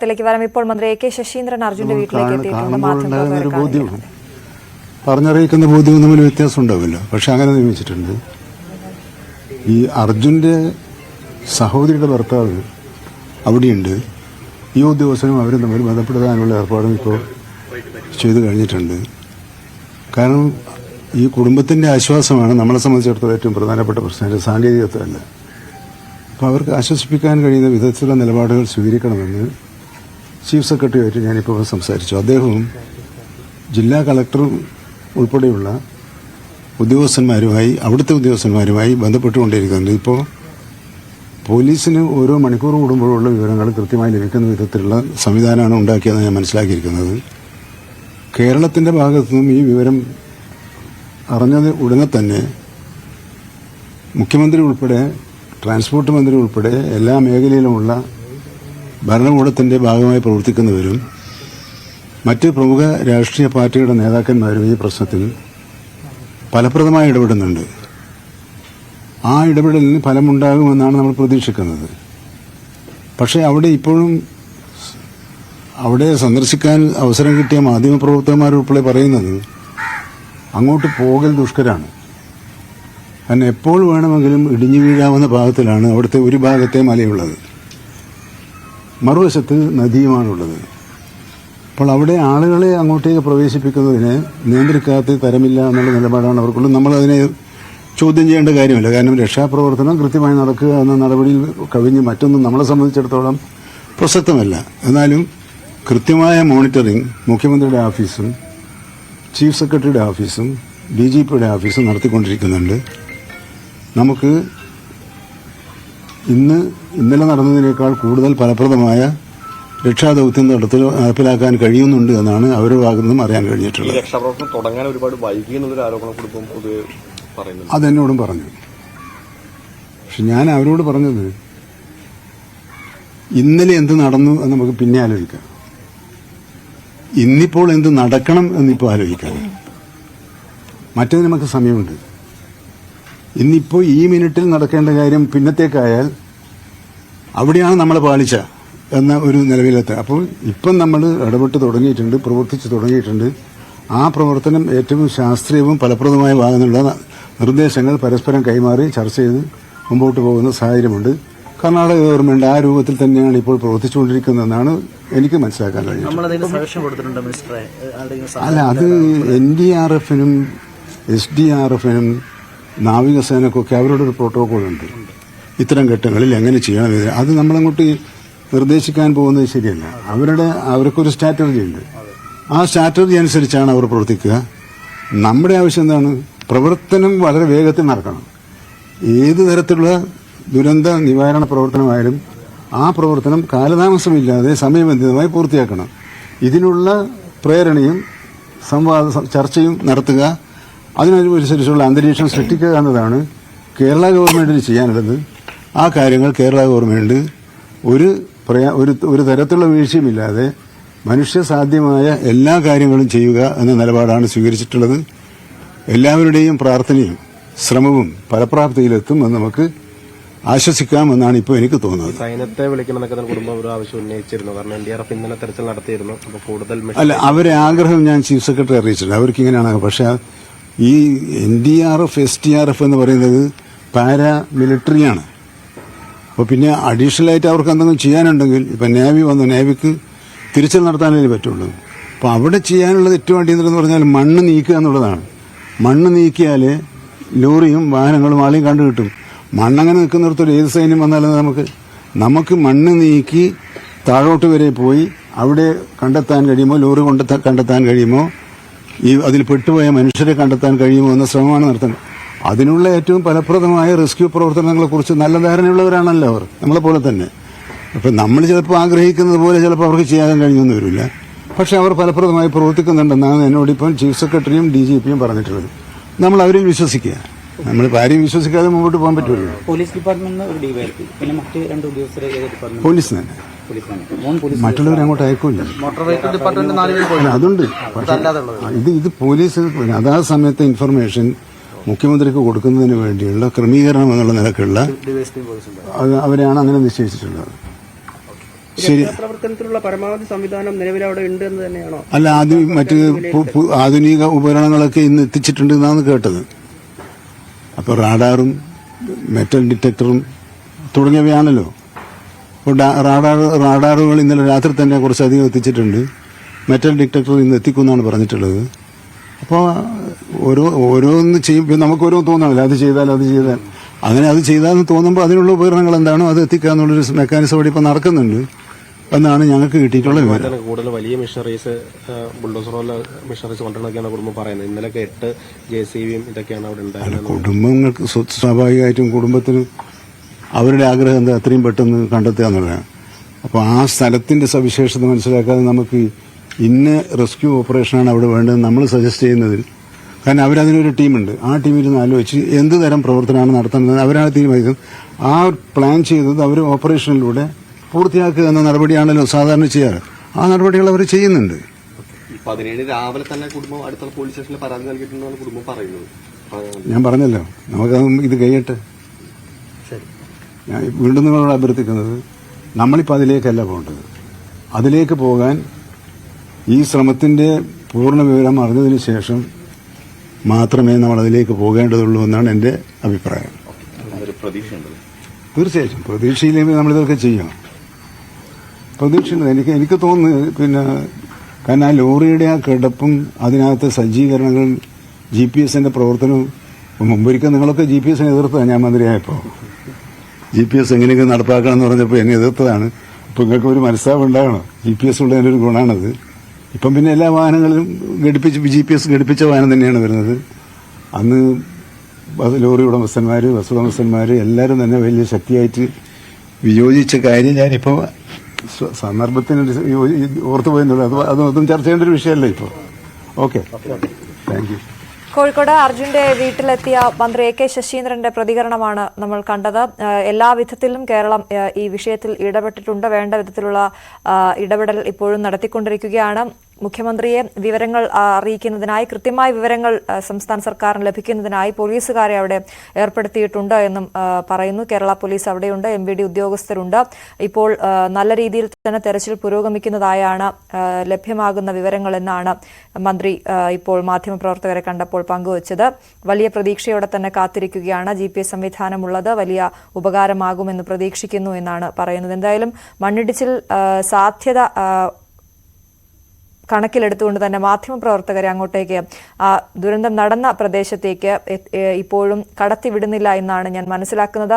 ത്തിലേക്ക് വരാം. ഇപ്പോൾ മന്ത്രി എ കെ ശശീന്ദ്രൻ അർജുന്റെ വീട്ടിലേക്ക് എത്തിയിട്ടുണ്ട്. പറഞ്ഞറിയിക്കുന്ന ബോധ്യവും തമ്മിൽ വ്യത്യാസം ഉണ്ടാവില്ല. പക്ഷെ അങ്ങനെ നിയമിച്ചിട്ടുണ്ട്. ഈ അർജുന്റെ സഹോദരിയുടെ ഭർത്താവ് അവിടെയുണ്ട്. ഈ ഉദ്യോഗസ്ഥനും അവരും തമ്മിൽ ബന്ധപ്പെടുത്താനുള്ള ഏർപ്പാടും ഇപ്പോൾ ചെയ്തു കഴിഞ്ഞിട്ടുണ്ട്. കാരണം ഈ കുടുംബത്തിന്റെ ആശ്വാസമാണ് നമ്മളെ സംബന്ധിച്ചിടത്തോളം ഏറ്റവും പ്രധാനപ്പെട്ട പ്രശ്നം. സാങ്കേതികത്വമല്ല. അപ്പോൾ അവർക്ക് ആശ്വസിപ്പിക്കാൻ കഴിയുന്ന വിധത്തിലുള്ള നിലപാടുകൾ സ്വീകരിക്കണമെന്ന് ചീഫ് സെക്രട്ടറിയുമായിട്ട് ഞാനിപ്പോൾ സംസാരിച്ചു. അദ്ദേഹവും ജില്ലാ കളക്ടറും ഉൾപ്പെടെയുള്ള ഉദ്യോഗസ്ഥന്മാരുമായി അവിടുത്തെ ഉദ്യോഗസ്ഥന്മാരുമായി ബന്ധപ്പെട്ടുകൊണ്ടിരിക്കുന്നുണ്ട് ഇപ്പോൾ പോലീസിന് ഓരോ മണിക്കൂർ കൂടുമ്പോഴുള്ള വിവരങ്ങൾ കൃത്യമായി ലഭിക്കുന്ന വിധത്തിലുള്ള സംവിധാനമാണ് ഉണ്ടാക്കിയതെന്ന് ഞാൻ മനസ്സിലാക്കിയിരിക്കുന്നത്. കേരളത്തിന്റെ ഭാഗത്തു നിന്നും ഈ വിവരം അറിഞ്ഞത് ഉടനെ തന്നെ മുഖ്യമന്ത്രി ഉൾപ്പെടെ ട്രാൻസ്പോർട്ട് മന്ത്രി ഉൾപ്പെടെ എല്ലാ മേഖലയിലുമുള്ള ഭരണകൂടത്തിന്റെ ഭാഗമായി പ്രവർത്തിക്കുന്നവരും മറ്റ് പ്രമുഖ രാഷ്ട്രീയ പാർട്ടികളുടെ നേതാക്കന്മാരും ഈ പ്രശ്നത്തിൽ ഫലപ്രദമായി ഇടപെടുന്നുണ്ട്. ആ ഇടപെടലിന് ഫലമുണ്ടാകുമെന്നാണ് നമ്മൾ പ്രതീക്ഷിക്കുന്നത്. പക്ഷേ അവിടെ ഇപ്പോഴും അവിടെ സന്ദർശിക്കാൻ അവസരം കിട്ടിയ മാധ്യമപ്രവർത്തകന്മാരുൾപ്പെടെ പറയുന്നത് അങ്ങോട്ട് പോകൽ ദുഷ്കരാണ്. കാരണം എപ്പോൾ വേണമെങ്കിലും ഇടിഞ്ഞു വീഴാവുന്ന ഭാഗത്തിലാണ് അവിടുത്തെ ഒരു ഭാഗത്തെ മലയുള്ളത്. മറുവശത്ത് നദിയുമാണുള്ളത്. അപ്പോൾ അവിടെ ആളുകളെ അങ്ങോട്ടേക്ക് പ്രവേശിപ്പിക്കുന്നതിന് നിയന്ത്രിക്കാത്ത തരമില്ല എന്നുള്ള നിലപാടാണ് അവർക്കുള്ളത്. നമ്മളതിനെ ചോദ്യം ചെയ്യേണ്ട കാര്യമില്ല. കാരണം രക്ഷാപ്രവർത്തനം കൃത്യമായി നടക്കുക എന്ന നടപടിയിൽ കവിഞ്ഞ് മറ്റൊന്നും നമ്മളെ സംബന്ധിച്ചിടത്തോളം പ്രസക്തമല്ല. എന്നാലും കൃത്യമായ മോണിറ്ററിംഗ് മുഖ്യമന്ത്രിയുടെ ഓഫീസും ചീഫ് സെക്രട്ടറിയുടെ ഓഫീസും ഡി ജി പിയുടെ ഓഫീസും നടത്തിക്കൊണ്ടിരിക്കുന്നുണ്ട്. നമുക്ക് ഇന്ന് ഇന്നലെ നടന്നതിനേക്കാൾ കൂടുതൽ ഫലപ്രദമായ രക്ഷാദൌത്യം നടത്തി നടപ്പിലാക്കാൻ കഴിയുന്നുണ്ട് എന്നാണ് അവരുടെ ഭാഗത്തു നിന്നും അറിയാൻ കഴിഞ്ഞിട്ടുള്ളത്. രക്ഷാപ്രവർത്തനം തുടങ്ങാൻ ഒരുപാട് വൈകി എന്നുള്ളൊരു ആരോപണം കുടുംബം പൊതുവെ പറയുന്നുണ്ട്. അതെന്നോടും പറഞ്ഞു. പക്ഷെ ഞാൻ അവരോട് പറഞ്ഞത് ഇന്നലെ എന്ത് നടന്നു എന്ന് നമുക്ക് പിന്നെ ആലോചിക്കാം. ഇന്നിപ്പോൾ എന്ത് നടക്കണം എന്നിപ്പോൾ ആലോചിക്കാം. മറ്റേത് നമുക്ക് സമയമുണ്ട്. ഇന്നിപ്പോൾ ഈ മിനിറ്റിൽ നടക്കേണ്ട കാര്യം പിന്നത്തേക്കായാൽ അവിടെയാണ് നമ്മൾ പാലിച്ച എന്ന ഒരു നിലവിലെത്തുക അപ്പോൾ ഇപ്പം നമ്മൾ ഇടപെട്ട് തുടങ്ങിയിട്ടുണ്ട് പ്രവർത്തിച്ച് തുടങ്ങിയിട്ടുണ്ട്. ആ പ്രവർത്തനം ഏറ്റവും ശാസ്ത്രീയവും ഫലപ്രദമായ ഭാഗമുള്ള നിർദ്ദേശങ്ങൾ പരസ്പരം കൈമാറി ചർച്ച ചെയ്ത് മുമ്പോട്ട് പോകുന്ന സാഹചര്യമുണ്ട്. കർണാടക ഗവൺമെന്റ് ആ രൂപത്തിൽ തന്നെയാണ് ഇപ്പോൾ പ്രവർത്തിച്ചുകൊണ്ടിരിക്കുന്നതെന്നാണ് എനിക്ക് മനസ്സിലാക്കാൻ കഴിഞ്ഞത്. അല്ല അത് എൻ ഡി ആർ എഫിനും എസ് ഡി ആർ എഫിനും നാവികസേനക്കൊക്കെ അവരുടെ ഒരു പ്രോട്ടോകോൾ ഉണ്ട് ഇത്തരം ഘട്ടങ്ങളിൽ എങ്ങനെ ചെയ്യണം അത് നമ്മളങ്ങോട്ട് നിർദ്ദേശിക്കാൻ പോകുന്നത് ശരിയല്ല. അവരുടെ അവർക്കൊരു സ്ട്രാറ്റജി ഉണ്ട്. ആ സ്ട്രാറ്റജി അനുസരിച്ചാണ് അവർ പ്രവർത്തിക്കുക. നമ്മുടെ ആവശ്യം എന്താണ്? പ്രവർത്തനം വളരെ വേഗത്തിൽ നടക്കണം. ഏത് തരത്തിലുള്ള ദുരന്ത നിവാരണ പ്രവർത്തനമായാലും ആ പ്രവർത്തനം കാലതാമസമില്ലാതെ സമയബന്ധിതമായി പൂർത്തിയാക്കണം. ഇതിനുള്ള പ്രേരണയും സംവാദ ചർച്ചയും നടത്തുക. അതിനനുസരിച്ചുള്ള അന്തരീക്ഷം സൃഷ്ടിക്കുക എന്നതാണ് കേരള ഗവൺമെന്റിന് ചെയ്യാനുള്ളത്. ആ കാര്യങ്ങൾ കേരള ഗവൺമെന്റ് ഒരു പ്രയാ ഒരു ഒരു തരത്തിലുള്ള വീഴ്ചയുമില്ലാതെ മനുഷ്യസാധ്യമായ എല്ലാ കാര്യങ്ങളും ചെയ്യുക എന്ന നിലപാടാണ് സ്വീകരിച്ചിട്ടുള്ളത്. എല്ലാവരുടെയും പ്രാർത്ഥനയും ശ്രമവും ഫലപ്രാപ്തിയിലെത്തും എന്ന് നമുക്ക് ആശ്വസിക്കാം എന്നാണ് ഇപ്പോൾ എനിക്ക് തോന്നുന്നത്. സൈന്യത്തെ വിളിക്കണമെന്നൊക്കെ കുടുംബം ഒരു ആവശ്യം ഉന്നയിച്ചിരുന്നു. കാരണം എൻ ഡി ആർ എഫ് ഇന്നലെ തെരച്ചിൽ നടത്തിയിരുന്നു. അപ്പോൾ കൂടുതൽ അല്ല അവരെ ആഗ്രഹം ഞാൻ ചീഫ് സെക്രട്ടറി അറിയിച്ചിട്ടുണ്ട്. അവർക്ക് ഇങ്ങനെയാണ് പക്ഷെ ഈ N D R F S D R F എന്ന് പറയുന്നത് പാരാ മിലിറ്ററിയാണ് അപ്പോൾ പിന്നെ അഡീഷണൽ ആയിട്ട് അവർക്ക് എന്തെങ്കിലും ചെയ്യാനുണ്ടെങ്കിൽ ഇപ്പം നേവി വന്നു നേവിക്ക് തിരിച്ചൽ നടത്താനല്ലേ പറ്റുള്ളൂ. അപ്പോൾ അവിടെ ചെയ്യാനുള്ളത് ഏറ്റവും അടിയന്തരം പറഞ്ഞാൽ മണ്ണ് നീക്കുക എന്നുള്ളതാണ്. മണ്ണ് നീക്കിയാൽ ലോറിയും വാഹനങ്ങളും ആളെയും കണ്ടു കിട്ടും. മണ്ണങ്ങനെ നിൽക്കുന്നിടത്തൊരു ഏത് സൈന്യം വന്നാലും നമുക്ക് നമുക്ക് മണ്ണ് നീക്കി താഴോട്ട് വരെ പോയി അവിടെ കണ്ടെത്താൻ കഴിയുമോ? ലോറി കൊണ്ടെത്താൻ കണ്ടെത്താൻ കഴിയുമോ? ഈ അതിൽ പെട്ടുപോയ മനുഷ്യരെ കണ്ടെത്താൻ കഴിയുമോ എന്ന ശ്രമമാണ് നടത്തുന്നത്. അതിനുള്ള ഏറ്റവും ഫലപ്രദമായ റെസ്ക്യൂ പ്രവർത്തനങ്ങളെക്കുറിച്ച് നല്ല ധാരണയുള്ളവരാണല്ലോ അവർ. നമ്മളെപ്പോലെ തന്നെ. അപ്പം നമ്മൾ ചിലപ്പോൾ ആഗ്രഹിക്കുന്നത് പോലെ ചിലപ്പോൾ അവർക്ക് ചെയ്യാൻ കഴിഞ്ഞൊന്നും വരില്ല. പക്ഷെ അവർ ഫലപ്രദമായി പ്രവർത്തിക്കുന്നുണ്ടെന്നാണ് എന്നോട് ഇപ്പം ചീഫ് സെക്രട്ടറിയും ഡി ജി പിയും പറഞ്ഞിട്ടുള്ളത്. നമ്മൾ അവരിൽ വിശ്വസിക്കുക. നമ്മൾ ആരെയും വിശ്വസിക്കാതെ മുമ്പോട്ട് പോകാൻ പറ്റുമല്ലോ. പോലീസ് ഡിപ്പാർട്ട്മെന്റ് പോലീസ് തന്നെ. മറ്റുള്ളവരെ അങ്ങോട്ട് അയക്കൂല മോട്ടോർ വെഹിക്കിൾ ഡിപ്പാർട്ട്മെന്റ് നാല് പേര് അല്ല, അതുണ്ട്. പക്ഷേ ഇത് ഇത് പോലീസ് അതാ സമയത്തെ ഇൻഫർമേഷൻ മുഖ്യമന്ത്രിക്ക് കൊടുക്കുന്നതിന് വേണ്ടിയുള്ള ക്രമീകരണം എന്നുള്ള നിലക്കുള്ള ഡിവൈഎസ്പി പോലീസ് അത് അവരെയാണ് അങ്ങനെ നിശ്ചയിച്ചിട്ടുള്ളത്. ശരി. പ്രവർത്തനത്തിലുള്ള പരമാവധി സംവിധാനം നിലവിൽ അവിടെ ഉണ്ട് എന്ന് തന്നെയാണോ? അല്ല ആദ്യം മറ്റ് പു- പു- ആധുനിക ഉപകരണങ്ങളൊക്കെ ഇന്ന് എത്തിച്ചിട്ടുണ്ട് എന്നാണ് കേട്ടത്. അപ്പോൾ റാഡാറും മെറ്റൽ ഡിറ്റക്ടറും തുടങ്ങിയവയാണല്ലോ. റാഡാർ റാഡാറുകൾ ഇന്നലെ രാത്രി തന്നെ കുറച്ചധികം എത്തിച്ചിട്ടുണ്ട്. മെറ്റൽ ഡിറ്റക്ടർ ഇന്ന് എത്തിക്കുമെന്നാണ് പറഞ്ഞിട്ടുള്ളത്. അപ്പോൾ ഓരോ ഓരോന്ന് ചെയ്യുമ്പോൾ നമുക്കോരോ തോന്നാമല്ലോ അത് ചെയ്താൽ അത് ചെയ്താൽ. അങ്ങനെ അത് ചെയ്താന്ന് തോന്നുമ്പോൾ അതിനുള്ള ഉപകരണങ്ങൾ എന്താണോ അത് എത്തിക്കുക എന്നുള്ളൊരു മെക്കാനിസം അവിടെ ഇപ്പോൾ നടക്കുന്നുണ്ട് എന്നാണ് ഞങ്ങൾക്ക് കിട്ടിയിട്ടുള്ള വിവരം. കൂടുതൽ വലിയ മിഷനറീസ് ബുൾഡോസർ പോലെ മിഷനറീസ് കൊണ്ടുവന്നൊക്കെയാണ് കുടുംബം പറയുന്നത്. ഇന്നലെ എട്ട് ജെ സി ബിയും ഇതൊക്കെയാണ് അവിടെ ഉണ്ടായിരുന്നത്. കുടുംബങ്ങൾക്ക് സ്വാഭാവികമായിട്ടും കുടുംബത്തിന് അവരുടെ ആഗ്രഹം എന്താ? എത്രയും പെട്ടെന്ന് കണ്ടെത്തുക എന്നുള്ളതാണ്. അപ്പോൾ ആ സ്ഥലത്തിന്റെ സവിശേഷത മനസ്സിലാക്കാതെ നമുക്ക് ഇന്ന റെസ്ക്യൂ ഓപ്പറേഷനാണ് അവിടെ വേണ്ടത് നമ്മൾ സജസ്റ്റ് ചെയ്യുന്നതിൽ. കാരണം അവരതിനൊരു ടീമുണ്ട്. ആ ടീമിരുന്ന് ആലോചിച്ച് എന്ത് തരം പ്രവർത്തനമാണ് നടത്തുന്നത് അവരാണ് തീരുമാനിക്കുന്നത്. ആ പ്ലാൻ ചെയ്തത് അവർ ഓപ്പറേഷനിലൂടെ പൂർത്തിയാക്കുക എന്ന നടപടിയാണല്ലോ സാധാരണ ചെയ്യാറ്. ആ നടപടികൾ അവർ ചെയ്യുന്നുണ്ട്. പതിനേഴ് രാവിലെ തന്നെ കുടുംബം അടുത്തുള്ള പോലീസ് സ്റ്റേഷനിൽ പരാതി നൽകിയിട്ടുണ്ടെന്നാണ് കുടുംബം പറയുന്നത്. ഞാൻ പറഞ്ഞല്ലോ. നമുക്ക് ഇത് കഴിയട്ടെ. ഞാൻ വീണ്ടും നിങ്ങളോട് അഭ്യർത്ഥിക്കുന്നത് നമ്മളിപ്പോൾ അതിലേക്കല്ല പോകേണ്ടത്. അതിലേക്ക് പോകാൻ ഈ ശ്രമത്തിന്റെ പൂർണ വിവരം അറിഞ്ഞതിന് ശേഷം മാത്രമേ നമ്മൾ അതിലേക്ക് പോകേണ്ടതുള്ളൂ എന്നാണ് എന്റെ അഭിപ്രായം. തീർച്ചയായിട്ടും. പ്രതീക്ഷയില്ലെങ്കിൽ നമ്മളിതൊക്കെ ചെയ്യണം. പ്രതീക്ഷയുണ്ട്. എനിക്ക് എനിക്ക് തോന്നുന്നു പിന്നെ കാരണം ആ ലോറിയുടെ ആ കിടപ്പും അതിനകത്ത് സജ്ജീകരണങ്ങളും ജി പി എസിന്റെ പ്രവർത്തനവും മുമ്പൊരിക്കൽ നിങ്ങളൊക്കെ ജി പി എസിനെ എതിർത്തതാണ് ഞാൻ മന്ത്രിയായപ്പോൾ ജി പി എസ് എങ്ങനെയെങ്കിലും നടപ്പാക്കണം എന്ന് പറഞ്ഞപ്പോൾ എന്നെ എതിർത്തതാണ്. ഇപ്പം നിങ്ങൾക്ക് ഒരു മനസ്സാവ് ഉണ്ടാകണം. ജി പി എസ് ഉള്ളതിന്റെ ഒരു ഗുണമാണത് ഇപ്പം പിന്നെ എല്ലാ വാഹനങ്ങളിലും ഘടിപ്പിച്ച് ജി പി എസ് ഘടിപ്പിച്ച വാഹനം തന്നെയാണ് വരുന്നത്. അന്ന് ലോറി ഉടമസ്ഥന്മാർ ബസ് ഉടമസ്ഥന്മാർ എല്ലാവരും തന്നെ വലിയ ശക്തിയായിട്ട് വിയോജിച്ച കാര്യം ഞാനിപ്പോൾ സന്ദർഭത്തിന് ഓർത്തു പോയെന്നുള്ളൂ അത് അതൊന്നും ചർച്ച ചെയ്യേണ്ട ഒരു വിഷയമല്ല ഇപ്പോൾ ഓക്കെ. താങ്ക് യു കോഴിക്കോട് അർജുന്റെ വീട്ടിലെത്തിയ മന്ത്രി എ കെ ശശീന്ദ്രന്റെ പ്രതികരണമാണ് നമ്മൾ കണ്ടത്. എല്ലാ വിധത്തിലും കേരളം ഈ വിഷയത്തിൽ ഇടപെട്ടിട്ടുണ്ട്. വേണ്ട വിധത്തിലുള്ള ഇടപെടൽ ഇപ്പോഴും നടത്തിക്കൊണ്ടിരിക്കുകയാണ്. മുഖ്യമന്ത്രിയെ വിവരങ്ങൾ അറിയിക്കുന്നതിനായി കൃത്യമായ വിവരങ്ങൾ സംസ്ഥാന സർക്കാരിന് ലഭിക്കുന്നതിനായി പോലീസുകാരെ അവിടെ ഏർപ്പെടുത്തിയിട്ടുണ്ട് എന്നും പറയുന്നു. കേരള പോലീസ് അവിടെയുണ്ട് എം ഉദ്യോഗസ്ഥരുണ്ട്. ഇപ്പോൾ നല്ല രീതിയിൽ തന്നെ തെരച്ചിൽ പുരോഗമിക്കുന്നതായാണ് ലഭ്യമാകുന്ന വിവരങ്ങൾ എന്നാണ് മന്ത്രി ഇപ്പോൾ മാധ്യമപ്രവർത്തകരെ കണ്ടപ്പോൾ പങ്കുവച്ചത്. വലിയ പ്രതീക്ഷയോടെ തന്നെ കാത്തിരിക്കുകയാണ്. ജി പി എസ് സംവിധാനമുള്ളത് വലിയ ഉപകാരമാകുമെന്ന് പ്രതീക്ഷിക്കുന്നു എന്നാണ് പറയുന്നത്. എന്തായാലും മണ്ണിടിച്ചിൽ സാധ്യത കണക്കിലെടുത്തുകൊണ്ട് തന്നെ മാധ്യമപ്രവർത്തകരെ അങ്ങോട്ടേക്ക് ദുരന്തം നടന്ന പ്രദേശത്തേക്ക് ഇപ്പോഴും കടത്തിവിടുന്നില്ല എന്നാണ് ഞാൻ മനസ്സിലാക്കുന്നത്.